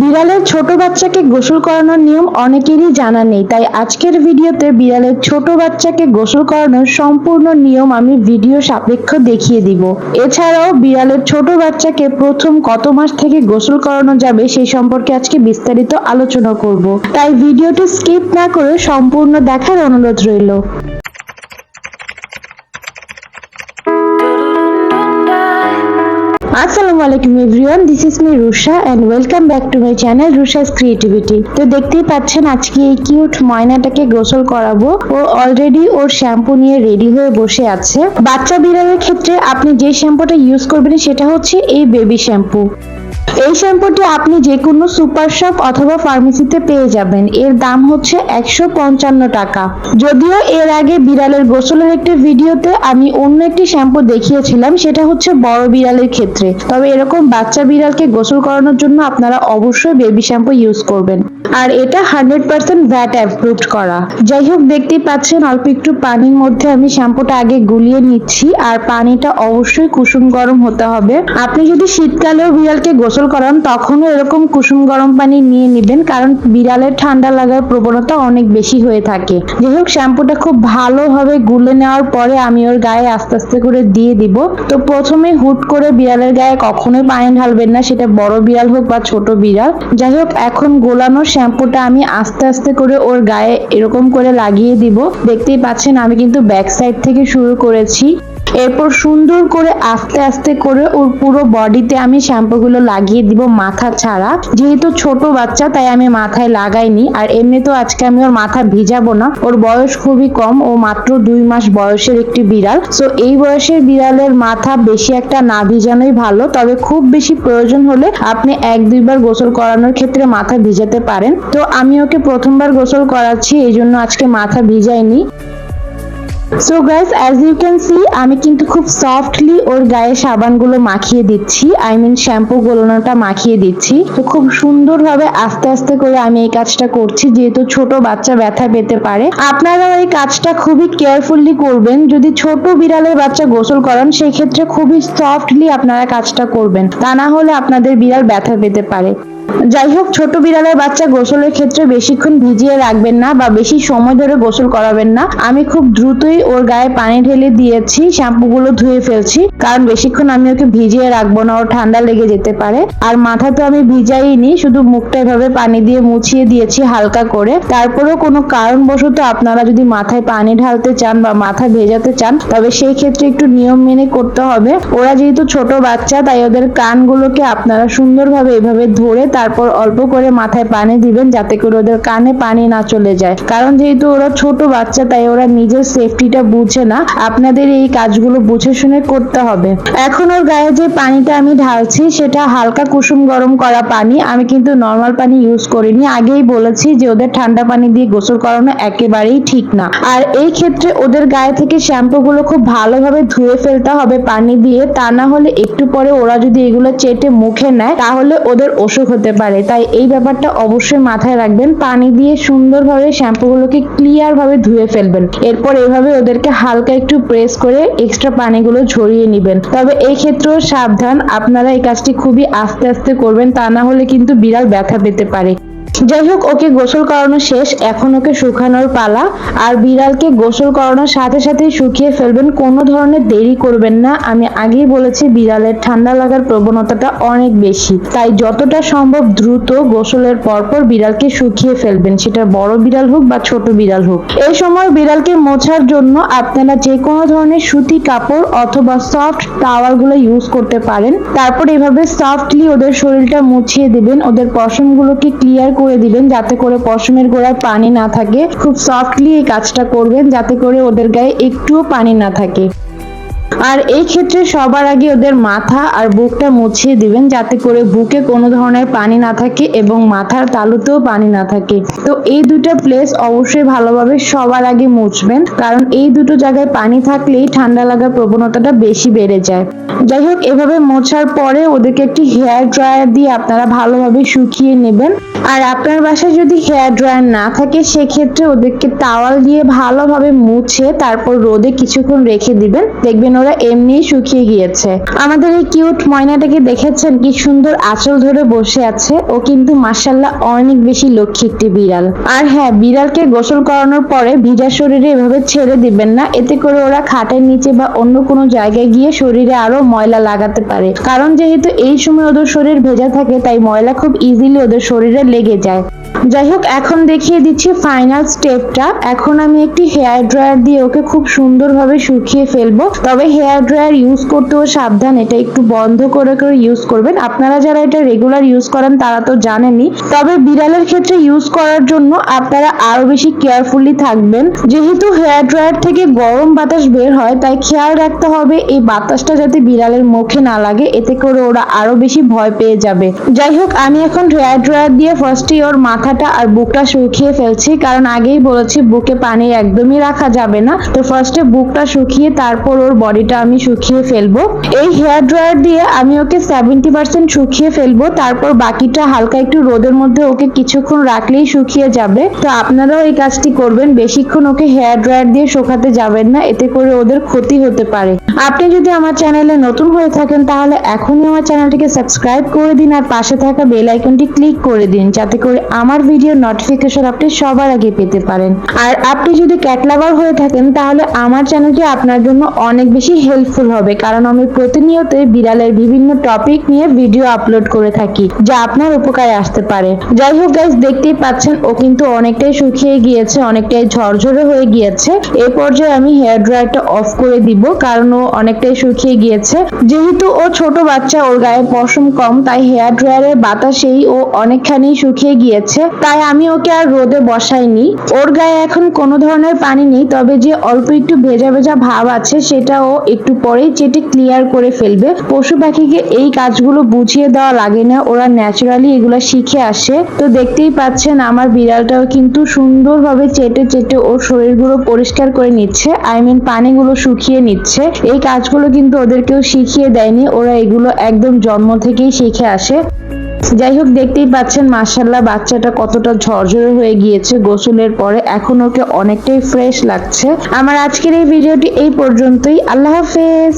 বিড়ালের ছোট বাচ্চাকে গোসল করানোর নিয়ম অনেকেরই জানা নেই, তাই আজকের ভিডিওতে বিড়ালের ছোট বাচ্চাকে গোসল করানোর সম্পূর্ণ নিয়ম আমি ভিডিও সাপেক্ষ দেখিয়ে দিব। এছাড়াও বিড়ালের ছোট বাচ্চাকে প্রথম কত মাস থেকে গোসল করানো যাবে সেই সম্পর্কে আজকে বিস্তারিত আলোচনা করব। তাই ভিডিওটি স্কিপ না করে সম্পূর্ণ দেখার অনুরোধ রইল। আসসালামু আলাইকুম everyone this is me Rusha and welcome back to my channel Rusha's creativity তো দেখতেই পাচ্ছেন, আজকে এই কিউট ময়নাটাকে গোসল করাবো। ও অলরেডি ওর শ্যাম্পু নিয়ে রেডি হয়ে বসে আছে। বাচ্চা বিড়ালের ক্ষেত্রে আপনি যে শ্যাম্পুটা ইউজ করবেন, সেটা হচ্ছে এই বেবি শ্যাম্পু এই শ্যাম্পুটি আপনি যে কোনো সুপার শপ অথবা ফার্মেসিতে পেয়ে যাবেন। এর দাম হচ্ছে একশো পঞ্চান্ন টাকা। যদিও এর আগে বিড়ালের গোসলের একটি ভিডিওতে আমি অন্য একটি শ্যাম্পু দেখিয়েছিলাম, সেটা হচ্ছে বড় বিড়ালের ক্ষেত্রে। তবে এরকম বাচ্চা বিড়ালকে গোসল করানোর জন্য আপনারা অবশ্যই বেবি শ্যাম্পু ইউজ করবেন। আর এটা হান্ড্রেড পার্সেন্ট ভ্যাট অ্যাপ্রুভড করা। যাই হোক, দেখতেই পাচ্ছেন অল্প একটু পানির মধ্যে আমি শ্যাম্পুটা আগে গুলিয়ে নিচ্ছি, আর পানিটা অবশ্যই কুসুম গরম হতে হবে। আপনি যদি শীতকালেও বিড়ালকে গোসল করান, তখনও এরকম কুসুম গরম পানি নিয়ে নেবেন, কারণ বিড়ালের ঠান্ডা লাগার প্রবণতা অনেক বেশি হয়ে থাকে। যাই হোক, শ্যাম্পুটা খুব ভালোভাবে গুলে নেওয়ার পরে আমি ওর গায়ে আস্তে আস্তে করে দিয়ে দিব। তো প্রথমে হুট করে বিড়ালের গায়ে কখনোই পানি ঢালবেন না, সেটা বড় বিড়াল হোক বা ছোট বিড়াল। যাই হোক, এখন গোলানো শ্যাম্পুটা আমি আস্তে আস্তে করে ওর গায়ে এরকম করে লাগিয়ে দিব। দেখতেই পাচ্ছেন, আমি কিন্তু ব্যাক সাইড থেকে শুরু করেছি। এরপর সুন্দর করে আস্তে আস্তে করে ওর পুরো বডিতে আমি শ্যাম্পুগুলো লাগিয়ে দিব মাথা ছাড়া। যেহেতু ছোট বাচ্চা, তাই আমি মাথায় লাগাইনি। আর এমনিতেও আজকে আমি ওর মাথা ভিজাবো না। ওর বয়স খুবই কম, ও মাত্র দুই মাস বয়সের একটি বিড়াল। সো এই বয়সের বিড়ালের মাথা বেশি একটা না ভিজানোই ভালো। তবে খুব বেশি প্রয়োজন হলে আপনি এক, দুইবার গোসল করানোর ক্ষেত্রে মাথা ভিজাতে পারেন। তো আমি ওকে প্রথমবার গোসল করাচ্ছি, এই জন্য আজকে মাথা ভিজাইনি। So guys as you can see আমি কিন্তু খুব সফটলি ওর গায়ে সাবানগুলো মাখিয়ে দিচ্ছি। আই মিন শ্যাম্পু গোলানোটা মাখিয়ে দিচ্ছি। তো খুব সুন্দরভাবে আস্তে আস্তে করে আমি এই কাজটা করছি, যেহেতু ছোট বাচ্চা ব্যথা পেতে পারে। আপনারাও এই কাজটা খুবই কেয়ারফুলি করবেন। যদি ছোট বিড়ালের বাচ্চা গোসল করান সেই ক্ষেত্রে খুবই সফটলি আপনারা কাজটা করবেন। তা না হলে আপনাদের বিড়াল ব্যথা পেতে পারে। যাই হোক ছোট বিড়ালের বাচ্চা গোসলের ক্ষেত্রে বেশিক্ষণ ভিজিয়ে রাখবেন না বা বেশি সময় ধরে গোসল করাবেন না। আমি খুব দ্রুতই ওর গায়ে পানি ঢেলে দিয়েছি শ্যাম্পু গুলো ধুয়ে ফেলছি, কারণ বেশিক্ষণ আমি ওকে ভিজিয়ে রাখব না, ওর ঠান্ডা লেগে যেতে পারে। আর মাথা তো আমি ভিজাইনি, শুধু মুখটা এভাবে পানি দিয়ে মুছিয়ে দিয়েছি হালকা করে। তারপরেও কোনো কারণবশত আপনারা যদি মাথায় পানি ঢালতে চান বা মাথা ভেজাতে চান, তবে সেই ক্ষেত্রে একটু নিয়ম মেনে করতে হবে। ওরা যেহেতু ছোট বাচ্চা, তাই ওদের কানগুলোকে আপনারা সুন্দরভাবে এভাবে ধরে তারপর অল্প করে মাথায় পানি দিবেন যাতে করে ওদের কানে পানি না চলে যায়। কারণ যেহেতু ওরা ছোট বাচ্চা, তাই ওরা নিজের সেফটিটা বুঝে না। আপনাদের এই কাজগুলো বুঝে শুনে করতে হবে। এখন ওর গায়ে যে পানিটা আমি ঢালছি, সেটা হালকা কুসুম গরম করা পানি। আমি কিন্তু নর্মাল পানি ইউজ করিনি। আগেই বলেছি যে ওদের ঠান্ডা পানি দিয়ে গোসল করানো একেবারেই ঠিক না। আর এই ক্ষেত্রে ওদের গায়ে থেকে শ্যাম্পু গুলো খুব ভালোভাবে ধুয়ে ফেলতে হবে পানি দিয়ে। তা না হলে একটু পরে ওরা যদি এগুলো চেটে মুখে নেয়, তাহলে ওদের অসুখ হতে পারে। তাই এই ব্যাপারটা অবশ্যই মাথায় রাখবেন। পানি দিয়ে সুন্দরভাবে শ্যাম্পুগুলোকে ক্লিয়ার ভাবে ধুয়ে ফেলবেন। এরপর এভাবে ওদেরকে হালকা একটু প্রেস করে এক্সট্রা পানিগুলো ঝরিয়ে নেবেন। তবে এই ক্ষেত্রেও সাবধান, আপনারা এই কাজটি খুবই আস্তে আস্তে করবেন, তা না হলে কিন্তু বিড়াল ব্যথা পেতে পারে। যাই হোক ওকে গোসল করানো শেষ। এখন ওকে শুকানোর পালা। আর বিড়ালকে গোসল করানোর সাথে সাথেই শুকিয়ে ফেলবেন। কোনো ধরনের দেরি করবেন না। আমি আগেই বলেছি, বিড়ালের ঠান্ডা লাগার প্রবণতাটা অনেক বেশি। তাই যতটা সম্ভব দ্রুত গোসলের পরপর বিড়ালকে শুকিয়ে ফেলবেন। সেটা বড় বিড়াল হোক বা ছোট বিড়াল হোক। এই সময় বিড়ালকে মোছার জন্য আপনারা যে কোনো ধরনের সুতি কাপড় অথবা সফট টাওয়ালগুলো ইউজ করতে পারেন। তারপর এভাবে সফটলি ওদের শরীরটা মুছিয়ে দিবেন। ওদের পশমগুলোকে ক্লিয়ার করে দিবেন যাতে করে পশমের গোড়ায় পানি না থাকে। খুব সফটলি এই কাজটা করবেন যাতে করে ওদের গায়ে একটুও পানি না থাকে। আর এই ক্ষেত্রে সবার আগে ওদের মাথা আর বুকটা মুছিয়ে দিবেন যাতে করে বুকে কোনো ধরনের পানি না থাকে এবং মাথার তালুতেও পানি না থাকে। তো এই দুটো প্লেস অবশ্যই ভালোভাবে সবার আগে মুছবেন, কারণ এই দুটো জায়গায় পানি থাকলেই ঠান্ডা লাগার প্রবণতাটা বেশি বেড়ে যায়। যাই হোক, এভাবে মোছার পরে ওদেরকে একটি হেয়ার ড্রায়ার দিয়ে আপনারা ভালোভাবে শুকিয়ে নেবেন। আর আপনার বাসায় যদি হেয়ার ড্রায়ার না থাকে, সেক্ষেত্রে ওদেরকে তাওয়াল দিয়ে ভালোভাবে মুছে তারপর রোদে কিছুক্ষণ রেখে দিবেন। দেখবেন ওরা এমনিই শুকিয়ে গিয়েছে। আমাদের এই কিউট ময়নাটাকে দেখেছেন? কি সুন্দর আঁচল ধরে বসে আছে। ও কিন্তু মাসাল্লাহ অনেক বেশি লক্ষ্মী একটি বিড়াল। আর হ্যাঁ বিড়ালকে গোসল করানোর পরে ভিজা শরীরে এভাবে ছেড়ে দিবেন না। এতে করে ওরা খাটের নিচে বা অন্য কোনো জায়গায় গিয়ে শরীরে আরও ময়লা লাগাতে পারে। কারণ যেহেতু এই সময় ওদের শরীর ভেজা থাকে, তাই ময়লা খুব ইজিলি ওদের শরীরে লেগে যায় যাই হোক এখন দেখিয়ে দিচ্ছি ফাইনাল স্টেপটা এখন আমি একটি হেয়ার ড্রায়ার দিয়ে ওকে খুব সুন্দরভাবে শুকিয়ে ফেলব। তবে হেয়ার ড্রায়ার ইউজ করতেও সাবধান, এটা একটু বন্ধ করে করে ইউজ করবেন। আপনারা যারা এটা রেগুলার ইউজ করেন, তারা তো জানেনই। তবে বিড়ালের ক্ষেত্রে ইউজ করার জন্য আপনারা আরও বেশি কেয়ারফুলি থাকবেন। যেহেতু হেয়ার ড্রায়ার থেকে গরম বাতাস বের হয়, তাই খেয়াল রাখতে হবে এই বাতাসটা যাতে বিড়ালের মুখে না লাগে। এতে করে ওরা আরও বেশি ভয় পেয়ে যাবে। যাই হোক আমি এখন হেয়ার ড্রায়ার দিয়ে ফার্স্টে ওর মাথাটা আর বুকটা শুকিয়ে ফেলছি, কারণ আগেই বলেছি বুকে পানি একদমই রাখা যাবে না। তো ফার্স্টে বুকটা শুকিয়ে তারপর ওর বডিটা আমি শুকিয়ে ফেলব। এই হেয়ার ড্রায়ার দিয়ে আমি ওকে সেভেন্টি পার্সেন্ট শুকিয়ে ফেলব, তারপর বাকিটা হালকা একটু রোদের মধ্যে ওকে কিছুক্ষণ রাখলেই শুকিয়ে যাবে। তো আপনারাও এই কাজটি করবেন, বেশিক্ষণ ওকে হেয়ার ড্রায়ার দিয়ে শুকাতে যাবেন না, এতে করে ওদের ক্ষতি হতে পারে। আপনি যদি আমার চ্যানেলে নতুন হয়ে থাকেন, তাহলে এখনই আমার চ্যানেলটিকে সাবস্ক্রাইব করে দিন আর পাশে থাকা বেল আইকনটি ক্লিক করে দিন, যাতে করে আমার ভিডিও নোটিফিকেশন আপনি সবার আগে পেতে পারেন। আর আপনি যদি ক্যাট লাভার হয়ে থাকেন, তাহলে আমার চ্যানেলটি আপনার জন্য অনেক বেশি হেল্পফুল হবে, কারণ আমি প্রতিনিয়তই বিড়ালের বিভিন্ন টপিক নিয়ে ভিডিও আপলোড করে থাকি, যা আপনার উপকারে আসতে পারে। যাই হোক গাইজ দেখতেই পাচ্ছেন, ও কিন্তু অনেকটাই শুকিয়ে গিয়েছে, অনেকটাই ঝরঝরে হয়ে গিয়েছে। এই পর্যায়ে আমি হেয়ার ড্রায়ারটা অফ করে দিব, কারণ ও অনেকটাই শুকিয়ে গিয়েছে। যেহেতু ও ছোট বাচ্চা, ওর গায়ে পশম কম, তাই হেয়ার ড্রায়ারের বাতাসেই ও অনেকখানি শুকিয়ে গিয়েছে। তাই আমি ওকে আর রোদে বসাইনি। ওর গায়ে এখন কোনো ধরনের পানি নেই, তবে যে অল্প একটু ভেজা ভেজা ভাব আছে, সেটা ও একটু পরেই চেটে ক্লিয়ার করে ফেলবে। পশু পাখিকে এই কাজগুলো বুঝিয়ে দেওয়া লাগে না, ওরা ন্যাচারালি এগুলো শিখে আসে। তো দেখতেই পাচ্ছেন, আমার বিড়ালটাও কিন্তু সুন্দরভাবে চেটে চেটে ওর শরীরগুলো পরিষ্কার করে নিচ্ছে। আই মিন, পানিগুলো শুকিয়ে নিচ্ছে। এই কাজগুলো কিন্তু ওদেরকেও শিখিয়ে দেয়নি। ওরা এগুলো একদম জন্ম থেকেই শিখে আসে। যাই হোক, দেখতেই পাচ্ছেন মার্শাল্লাহ বাচ্চাটা কতটা ঝরঝরে হয়ে গিয়েছে গোসলের পরে। এখন ওকে অনেকটাই ফ্রেশ লাগছে। আমার আজকের এই ভিডিওটি এই পর্যন্তই। আল্লাহ হাফেজ।